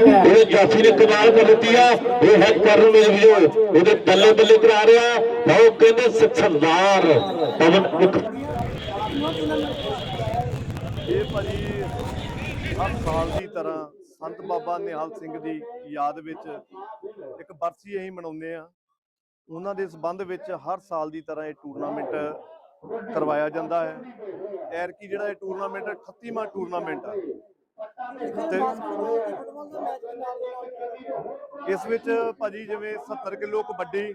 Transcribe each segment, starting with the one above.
ਇਹ ਜਾਫੀ ਨੇ ਕਮਾਲ ਕਰ ਦਿੱਤੀ ਆ। ਇਹ ਹੈ ਕਰਨ ਮੇਲ ਵੀਰੋ। ਉਹਦੇ ਬੱਲੇ ਬੱਲੇ ਕਰਾ ਰਿਹਾ। ਲਓ ਕਹਿੰਦੇ ਸਰਦਾਰ ਪਵਨ ਮੁਖ ਇਹ ਭਾਜੀ ਹਰ ਸਾਲ ਦੀ ਤਰ੍ਹਾਂ ਸੰਤ ਬਾਬਾ ਨਿਹਾਲ ਸਿੰਘ ਦੀ ਯਾਦ ਵਿੱਚ ਇੱਕ ਬਰਸੀ ਅਸੀਂ ਮਨਾਉਂਦੇ ਆ ਉਹਨਾਂ ਦੇ ਸਬੰਧ ਵਿੱਚ ਹਰ ਸਾਲ ਦੀ ਤਰ੍ਹਾਂ ਇਹ ਟੂਰਨਾਮੈਂਟ ਕਰਵਾਇਆ ਜਾਂਦਾ ਹੈ। ਐਰਕੀ ਜਿਹੜਾ ਇਹ ਟੂਰਨਾਮੈਂਟ 38ਵਾਂ ਟੂਰਨਾਮੈਂਟ ਆ। ਤੇ ਇਸ ਵਿੱਚ ਭਾਜੀ ਜਿਵੇਂ 70 kilo kabaddi,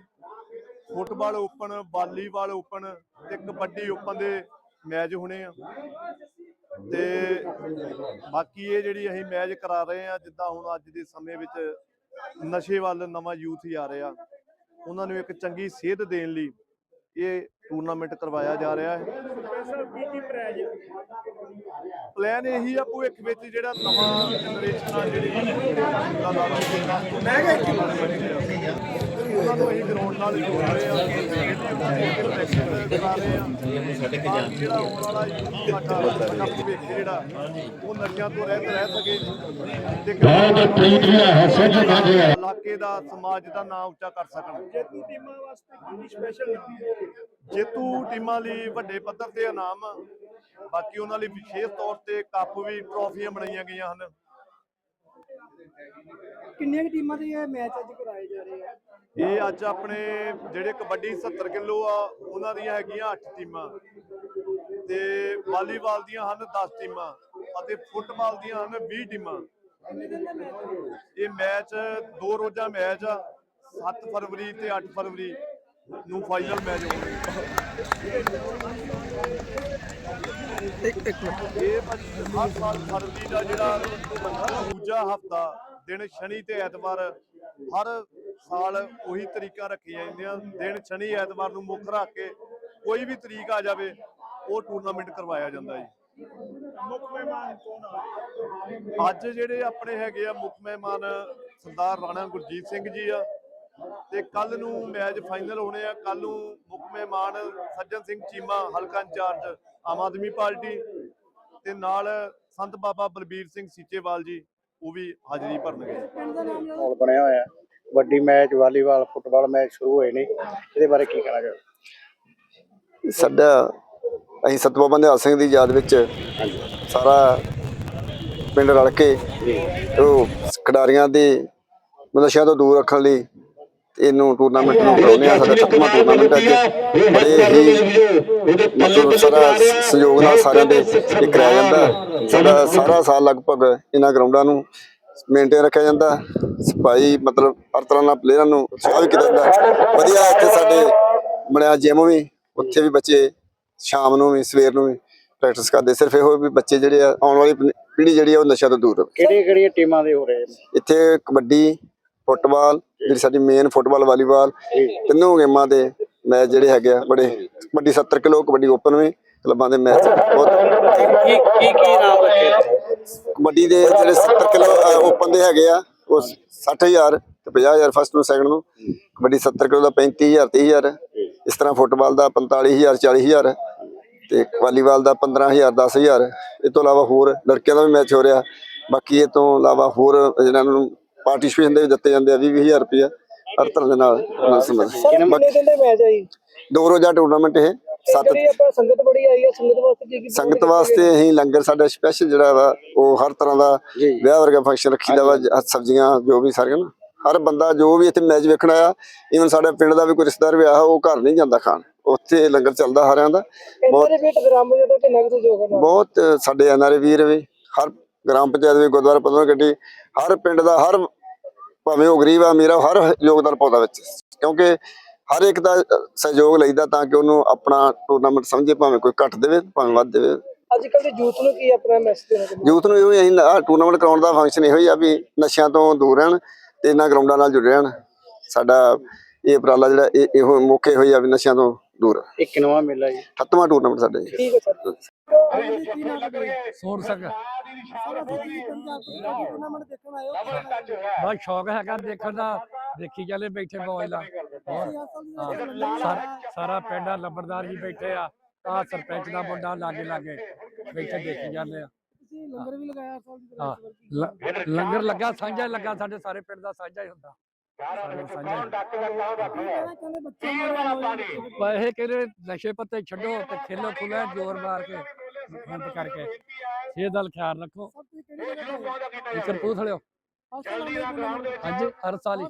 football open, volleyball open ਤੇ ਕਬੱਡੀ ਓਪਨ ਦੇ ਮੈਚ ਹੋਣੇ ਆ। ਤੇ ਬਾਕੀ ਇਹ ਜਿਹੜੀ ਅਸੀਂ ਮੈਚ ਕਰਾ ਰਹੇ ਆ, ਜਿੱਦਾਂ ਹੁਣ ਅੱਜ ਦੇ ਸਮੇਂ ਵਿੱਚ ਨਸ਼ੇ ਵੱਲ ਨਵਾਂ ਯੂਥ ਹੀ ਆ ਰਿਹਾ। ਉਹਨਾਂ ਨੂੰ ਇੱਕ ਚੰਗੀ ਸੇਧ ਦੇਣ ਲਈ ਇਹ ਟੂਰਨਾਮੈਂਟ ਕਰਵਾਇਆ ਜਾ ਰਿਹਾ ਹੈ। ਪਲਾਨ ਇਹੀ ਆ ਭਵਿੱਖ ਵਿੱਚ ਜਿਹੜਾ ਨਵਾਂ ਜਨਰੇਸ਼ਨ ਆ, ਜਿਹੜੀ ਦਾ ਲਾ ਉਹਨਾਂ ਨੂੰ ਅਸੀਂ ਗਰਾਊਂਡ ਨਾਲ ਜੋੜ ਰਹੇ। ਆ ਪ੍ਰੈਕਟਿਸ ਕਰਾ ਰਹੇ ਆ ਤਾਂ ਕਿ ਜਿਹੜਾ ਆਉਣ ਵਾਲਾ youth ਸਾਡਾ ਸਾਡਾ ਭਵਿੱਖ ਜਿਹੜਾ ਉਹ ਨਸ਼ਿਆਂ ਤੋਂ ਰਹਿਤ ਰਹਿ ਸਕੇ ਤੇ ਬਹੁਤ ਪ੍ਰੀਤ ਵੀ ਹੈ ਸੱਚ ਮਾਝੇ ਇਲਾਕੇ ਦਾ ਸਮਾਜ ਦਾ ਨਾਮ ਉੱਚਾ ਕਰ ਸਕਣ। ਜੇਤੂ ਟੀਮਾਂ ਵਾਸਤੇ ਕੀ ਸਪੈਸ਼ਲ ਜੇਤੂ ਟੀਮਾਂ ਲਈ ਵੱਡੇ ਪੱਧਰ ਤੇ ਇਨਾਮ। ਬਾਕੀ ਉਹਨਾਂ ਲਈ ਵਿਸ਼ੇਸ਼ ਤੌਰ ਤੇ ਕੱਪ ਵੀ ਟਰੋਫੀਆਂ ਬਣਾਈਆਂ ਗਈਆਂ ਹਨ। ਕਿੰਨੀਆਂ ਕੁ ਟੀਮਾਂ ਦੇ ਇਹ ਮੈਚ ਅੱਜ ਕਰਾਏ ਜਾ ਰਹੇ ਆ? ਇਹ ਅੱਜ ਆਪਣੇ ਜਿਹੜੇ ਕਬੱਡੀ 70 ਕਿਲੋ ਆ ਉਹਨਾਂ ਦੀਆਂ ਹੈਗੀਆਂ 8 ਟੀਮਾਂ। ਤੇ ਵਾਲੀਬਾਲ ਦੀਆਂ ਹਨ 10 ਟੀਮਾਂ ਅਤੇ ਫੁੱਟਬਾਲ ਦੀਆਂ ਹਨ 20 ਟੀਮਾਂ। ਇਹ ਮੈਚ ਦੋ ਰੋਜ਼ਾ ਮੈਚ ਆ 7 ਫਰਵਰੀ ਤੇ 8 ਫਰਵਰੀ ਨੂੰ ਫਾਈਨਲ ਮੈਚ ਹੋਣਗੇ। ਇੱਕ ਮਿੰਟ। ਇਹ ਹਰ ਸਾਲ ਫਰਵਰੀ ਦਾ ਜਿਹੜਾ ਦੂਜਾ ਹਫਤਾ ਦਿਨ ਸ਼ਨੀ ਤੇ ਐਤਵਾਰ ਹਰ ਸਾਲ ਉਹੀ ਤਰੀਕਾ ਰੱਖੀਆਂ ਜਾਂਦੀਆਂ। ਦਿਨ ਸ਼ਨੀ ਐਤਵਾਰ ਨੂੰ ਮੁੱਖ ਰੱਖ ਕੇ ਕੋਈ ਵੀ ਤਰੀਕ ਆ ਜਾਵੇ ਉਹ ਟੂਰਨਾਮੈਂਟ ਕਰਵਾਇਆ ਜਾਂਦਾ ਜੀ। ਮੁੱਖ ਮਹਿਮਾਨ ਕੌਣ ਅੱਜ ਜਿਹੜੇ ਆਪਣੇ ਹੈਗੇ ਆ ਮੁੱਖ ਮਹਿਮਾਨ ਸਰਦਾਰ ਰਾਣਾ ਗੁਰਜੀਤ ਸਿੰਘ ਜੀ ਆ ਤੇ ਕੱਲ ਨੂੰ ਮੈਚ ਫਾਈਨਲ ਹੋਣੇ ਆ। ਕੱਲ ਨੂੰ ਮੁੱਖ ਮਹਿਮਾਨ ਸੱਜਣ ਸਿੰਘ ਚੀਮਾ ਹਲਕਾ ਇੰਚਾਰਜ ਆਮ ਆਦਮੀ ਪਾਰਟੀ ਤੇ ਨਾਲ ਸੰਤ ਬਾਬਾ ਬਲਬੀਰ ਸਿੰਘ ਸੀਚੇਵਾਲ ਜੀ ਉਹ ਵੀ ਹਾਜ਼ਰੀ ਭਰਨਗੇ। ਪਿੰਡ ਦਾ ਨਾਮ ਲੈ ਮਾਹੌਲ ਬਣਿਆ ਹੋਇਆ। ਵੱਡੀ ਮੈਚ ਵਾਲੀਬਾਲ ਫੁੱਟਬਾਲ ਮੈਚ ਸ਼ੁਰੂ ਹੋਏ ਨੇ। ਇਹਦੇ ਬਾਰੇ ਕੀ ਕਹਿਣਾ ਚਾਹੋਗੇ? ਸਾਡਾ ਅਸੀਂ ਸਤਬਾਬਾ ਨਿਹਾਲ ਸਿੰਘ ਦੀ ਯਾਦ ਵਿੱਚ ਸਾਰਾ ਪਿੰਡ ਰਲ ਕੇ ਉਹ ਖਿਡਾਰੀਆਂ ਦੇ ਨਸ਼ਿਆਂ ਤੋਂ ਦੂਰ ਰੱਖਣ ਲਈ ਇਹਨੂੰ ਟੂਰਨਾਮੈਂਟ ਨੂੰ ਕਰਾਉਂਦੇ ਆ ਸਾਡਾ ਸੱਤਵਾਂ ਟੂਰਨਾਮੈਂਟ ਅੱਜ। ਬੜੇ ਹੀ ਮਤਲਬ ਸਾਰਾ ਸਹਿਯੋਗ ਨਾਲ ਸਾਰਿਆਂ ਦੇ ਇਹ ਕਰਾਇਆ ਜਾਂਦਾ। ਸਾਡਾ ਸਾਰਾ ਸਾਲ ਲਗਭਗ ਇਹਨਾਂ ਗਰਾਊਂਡਾਂ ਨੂੰ ਮੇਨਟੇਨ ਰੱਖਿਆ ਜਾਂਦਾ ਸਫ਼ਾਈ ਮਤਲਬ ਹਰ ਤਰ੍ਹਾਂ ਨਾਲ ਪਲੇਅਰਾਂ ਨੂੰ ਉਤਸ਼ਾਹ ਵੀ ਕੀਤਾ ਜਾਂਦਾ ਵਧੀਆ ਇੱਥੇ ਸਾਡੇ ਬਣਿਆ ਜਿਮ ਵੀ ਉੱਥੇ ਵੀ ਬੱਚੇ ਸ਼ਾਮ ਨੂੰ ਵੀ ਸਵੇਰ ਨੂੰ ਵੀ ਪ੍ਰੈਕਟਿਸ ਕਰਦੇ। ਸਿਰਫ ਇਹੋ ਵੀ ਬੱਚੇ ਜਿਹੜੇ ਆ ਆਉਣ ਵਾਲੀ ਪੀੜ੍ਹੀ ਜਿਹੜੀ ਆ ਉਹ ਨਸ਼ਾ ਤੋਂ ਦੂਰ ਰਹੇ। ਕਿਹੜੀਆਂ ਕਿਹੜੀਆਂ ਟੀਮਾਂ ਦੇ ਹੋ ਰਹੇ ਨੇ? ਇੱਥੇ ਕਬੱਡੀ ਫੁੱਟਬਾਲ ਜਿਹੜੀ ਸਾਡੀ ਮੇਨ ਫੁੱਟਬਾਲ ਵਾਲੀਬਾਲ ਤਿੰਨੋਂ ਗੇਮਾਂ ਦੇ ਮੈਚ ਜਿਹੜੇ ਹੈਗੇ ਆ ਬੜੇ ਕਬੱਡੀ 70 ਕਿਲੋ ਕਬੱਡੀ ਓਪਨ ਵੀ ਕਲੱਬਾਂ ਦੇ ਮੈਚ ਬਹੁਤ ਕੀ ਕੀ ਕੀ ਨਾਮ ਰੱਖੇ? ਕਬੱਡੀ ਦੇ ਜਿਹੜੇ 70 ਕਿਲੋ ਓਪਨ ਦੇ ਹੈਗੇ ਆ ਉਹ 60000 ਤੇ 50000 ਫਸਟ ਨੂੰ ਸੈਕੰਡ ਨੂੰ। ਕਬੱਡੀ 70 ਕਿਲੋ ਦਾ 35000 30000 ਇਸ ਤਰ੍ਹਾਂ ਫੁੱਟਬਾਲ ਦਾ 45000 40000 ਤੇ ਵਾਲੀਬਾਲ ਦਾ 15000 10000 ਇਹ ਤੋਂ ਇਲਾਵਾ ਹੋਰ ਲੜਕਿਆਂ ਦਾ ਵੀ ਮੈਚ ਹੋ ਰਿਹਾ। ਬਾਕੀ ਇਹ ਤੋਂ ਇਲਾਵਾ ਹੋਰ ਜਿਹਨਾਂ ਨੂੰ ਪਾਰਟਿਸਿਪੇਸ਼ਨ ਦੇ ਦਿੱਤੇ ਜਾਂਦੇ ਆ 20000 ਰੁਪਇਆ ਹਰ ਤਰ੍ਹਾਂ ਦੇ ਨਾਲ ਨਾਲ ਸੰਬੰਧ। ਕਿੰਨੇ ਦਿਨ ਦੇ ਮੈਚ ਆ ਜੀ? ਦੋ ਰੋਜ਼ਾ ਟੂਰਨਾਮੈਂਟ ਇਹ। ਸੱਤ ਜਿਹੜੀ ਆਪਾਂ ਸੰਗਤ ਬੜੀ ਆਈ ਆ ਸੰਗਤ ਵਾਸਤੇ ਕੀ ਕੀ ਸੰਗਤ ਵਾਸਤੇ ਅਸੀਂ ਲੰਗਰ ਸਾਡਾ ਸਪੈਸ਼ਲ ਜਿਹੜਾ ਵਾ ਉਹ ਹਰ ਤਰ੍ਹਾਂ ਦਾ ਵਿਆਹ ਵਰਗਾ ਫੰਕਸ਼ਨ ਰੱਖੀਦਾ ਵਾ ਜ- ਸਬਜ਼ੀਆਂ ਜੋ ਵੀ ਸਾਰੀਆਂ ਨਾ। ਹਰ ਬੰਦਾ ਜੋ ਵੀ ਇੱਥੇ ਮੈਚ ਵੇਖਣ ਆਇਆ ਈਵਨ ਸਾਡੇ ਪਿੰਡ ਦਾ ਵੀ ਕੋਈ ਰਿਸ਼ਤੇਦਾਰ ਵਿਆਹ ਉਹ ਘਰ ਨਹੀਂ ਜਾਂਦਾ ਖਾਣ। ਉੱਥੇ ਲੰਗਰ ਚੱਲਦਾ ਹਰਿਆਂ ਦਾ। ਬਹੁਤ ਦੇ ਵਿੱਚ ਗ੍ਰਾਮ ਜਦੋਂ ਕਿੰਨਾ ਕੁ ਸਹਿਯੋਗ ਹੈ? ਨਾਲ ਬਹੁਤ ਸਾਡੇ ਐਨਆਰਏ ਵੀਰ ਵੀ ਹਰ ਗ੍ਰਾਮ ਪੰਚਾਇਤ ਵੀ ਗੁਰਦੁਆਰਾ ਪ੍ਰਬੰਧਕ ਗੱਡੀ ਹਰ ਪਿੰਡ ਦਾ ਹਰ ਭਾਵੇਂ ਉਹ ਗਰੀਬ ਆ ਅਮੀਰ ਆ ਹਰ ਯੋਗਦਾਨ ਪਾਉਂਦਾ ਵਿੱਚ। ਕਿਉਂਕਿ ਹਰ ਇੱਕ ਦਾ ਸਹਿਯੋਗ ਲਈਦਾ ਤਾਂ ਕਿ ਉਹਨੂੰ ਆਪਣਾ ਟੂਰਨਾਮੈਂਟ ਸਮਝੇ ਭਾਵੇਂ ਕੋਈ ਘੱਟ ਦੇਵੇ ਭਾਵੇਂ ਵੱਧ ਦੇਵੇ। ਅੱਜ ਕੱਲ ਦੇ ਯੂਥ ਨੂੰ ਕੀ ਆਪਣਾ ਮੈਸੇਜ ਦੇਣਾ ਚਾਹੁੰਦੇ ਯੂਥ ਨੂੰ ਇਹੋ ਹੀ ਅਸੀਂ ਟੂਰਨਾਮੈਂਟ ਕਰਾਉਣ ਦਾ ਫੰਕਸ਼ਨ ਇਹੋ ਹੀ ਆ ਵੀ ਨਸ਼ਿਆਂ ਤੋਂ ਦੂਰ ਰਹਿਣ ਤੇ ਇਹਨਾਂ ਗਰਾਊਂਡਾਂ ਨਾਲ ਜੁੜੇ ਰਹਿਣ। ਸਾਡਾ ਇਹ ਉਪਰਾਲਾ ਜਿਹੜਾ ਇਹ ਇਹੋ ਮੌਕੇ ਹੋਈ ਆ ਵੀ ਨਸ਼ਿਆਂ ਤੋਂ ਦੂਰ। ਇਹ ਕਿਨਵਾ ਮੇਲਾ ਜੀ। 7ਵਾਂ ਟੂਰਨਾਮੈਂਟ ਸਾਡਾ। ਜੀ ਠੀਕ ਹੈ ਸਰ। ਸੋਰ ਸਕ ਬਹੁਤ ਸ਼ੌਕ ਹੈਗਾ ਦੇਖਣ ਦਾ ਦੇਖੀ ਚੱਲੇ ਬੈਠੇ ਮੌਜ ਹਾਂ, ਸਾਰਾ- ਪਿੰਡ ਆ ਲੰਬੜਦਾਰ ਜੀ ਬੈਠੇ ਆ। ਆ ਸਰਪੰਚ ਦਾ ਮੁੰਡਾ ਲਾਗੇ ਲਾਗੇ ਬੈਠੇ ਦੇਖੀ ਜਾਂਦੇ ਆ। ਤੁਸੀਂ ਲੰਗਰ ਵੀ ਲਗਾਇਆ ਸਾਲ ਦੀ ਤਰ੍ਹਾਂ ਹਾਂ ਇਸ ਵਾਰ ਕੀ ਲ- ਲੰਗਰ ਲੱਗਾ ਸਾਂਝਾ ਲੱਗਾ। ਸਾਡੇ ਸਾਰੇ ਪਿੰਡ ਦਾ ਸਾਂਝਾ ਹੀ ਹੁੰਦਾ। ਸਾਰੇ ਸਾਂਝਾ ਹੀ ਹੁੰਦਾ। ਕਹਿਣਾ ਚਾਹੁੰਦੇ ਬੱਚੇ ਨੂੰ ਪਰ ਇਹ ਕਹਿੰਦੇ ਨਸ਼ੇ ਪੱਤੇ ਛੱਡੋ ਤੇ ਖੇਲੋ ਖੁਲੇ ਜ਼ੋਰ ਮਾਰ ਕੇ ਬੰਦ ਕਰਕੇ। ਇਹ ਦਾ ਖਿਆਲ ਰੱਖੋ। ਸਭ ਤੋਂ ਕਿਹੜੀ ਜਗ੍ਹਾ ਤੇ ਇਹ ਕਰਪੂਥਲਿਓ ਹਾਂਜੀ ਹਰ ਸਾਲ ਹੀ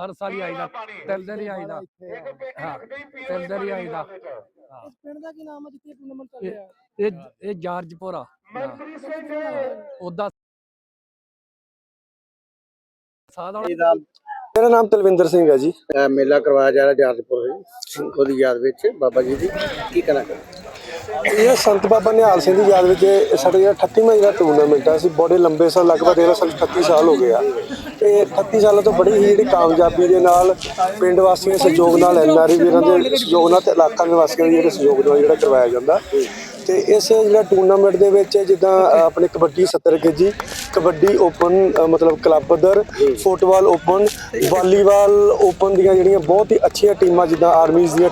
ਹਰ ਸਾਲ ਹੋ ਆਈਦਾ ਤਿੰਨ ਦਿਨ ਹੀ ਆਈਦਾ। ਹਾਂ ਦਿਨ ਹੀ ਆਈਦਾ। ਇਸ ਪਿੰਡ ਦਾ ਕੀ ਨਾਮ ਹੈ ਜਿੱਥੇ ਟੂਰਨਾਮੈਂਟ ਚੱਲ ਰਿਹਾ ਹੈ ਇਹ ਇਹ ਜਾਰਜਪੁਰਾ। ਉਹਦਾ ਸਾਧ ਵਾਲਾ। ਮੇਰਾ ਨਾਮ ਤਲਵਿੰਦਰ ਸਿੰਘ ਹੈ ਜੀ। ਮੇਲਾ ਕਰਵਾਇਆ ਜਾ ਰਿਹਾ ਜਾਰਜਪੁਰ ਜੀ ਉਹਦੀ ਯਾਦ ਵਿੱਚ ਬਾਬਾ ਜੀ ਦੀ। ਕੀ ਕਹਿਣਾ ਚਾਹੁੰਦੇ ਇਹ ਸੰਤ ਬਾਬਾ ਨਿਹਾਲ ਸਿੰਘ ਦੀ ਯਾਦ ਵਿੱਚ ਇਹ ਸਾਡਾ ਜਿਹੜਾ 38ਵਾਂ ਜਿਹੜਾ ਟੂਰਨਾਮੈਂਟ ਆ, ਅਸੀਂ ਬੜੇ ਲੰਬੇ ਸਾਲ, ਲਗਭਗ ਇਹਦਾ ਸਾਨੂੰ 38 ਸਾਲ ਹੋ ਗਏ ਆ। ਤੇ 38 ਸਾਲਾਂ ਤੋਂ ਬੜੀ ਹੀ ਜਿਹੜੀ ਕਾਮਯਾਬੀ ਦੇ ਨਾਲ ਪਿੰਡ ਵਾਸੀਆਂ ਦੇ ਸਹਿਯੋਗ ਨਾਲ ਐਨਆਰਈ ਵੀਰਾਂ ਦੇ ਸਹਿਯੋਗ ਨਾਲ ਤੇ ਇਲਾਕਾ ਨਿਵਾਸੀਆਂ ਦੇ ਜਿਹੜੇ ਸਹਿਯੋਗ ਨਾਲ ਜਿਹੜਾ ਕਰਵਾਇਆ ਜਾਂਦਾ। ਤੇ ਇਸ ਜਿਹੜਾ ਟੂਰਨਾਮੈਂਟ ਦੇ ਵਿੱਚ ਜਿੱਦਾਂ ਆਪਣੇ ਕਬੱਡੀ 70 ਕੇਜੀ ਕਬੱਡੀ ਓਪਨ ਮਤਲਬ ਕਲੱਬ ਪੱਧਰ ਫੁੱਟਬਾਲ ਓਪਨ ਵਾਲੀਬਾਲ ਓਪਨ ਦੀਆਂ ਜਿਹੜੀਆਂ ਬਹੁਤ ਹੀ ਅੱਛੀਆਂ ਟੀਮਾਂ ਜਿੱਦਾਂ ਆਰਮੀਜ਼ ਦੀਆਂ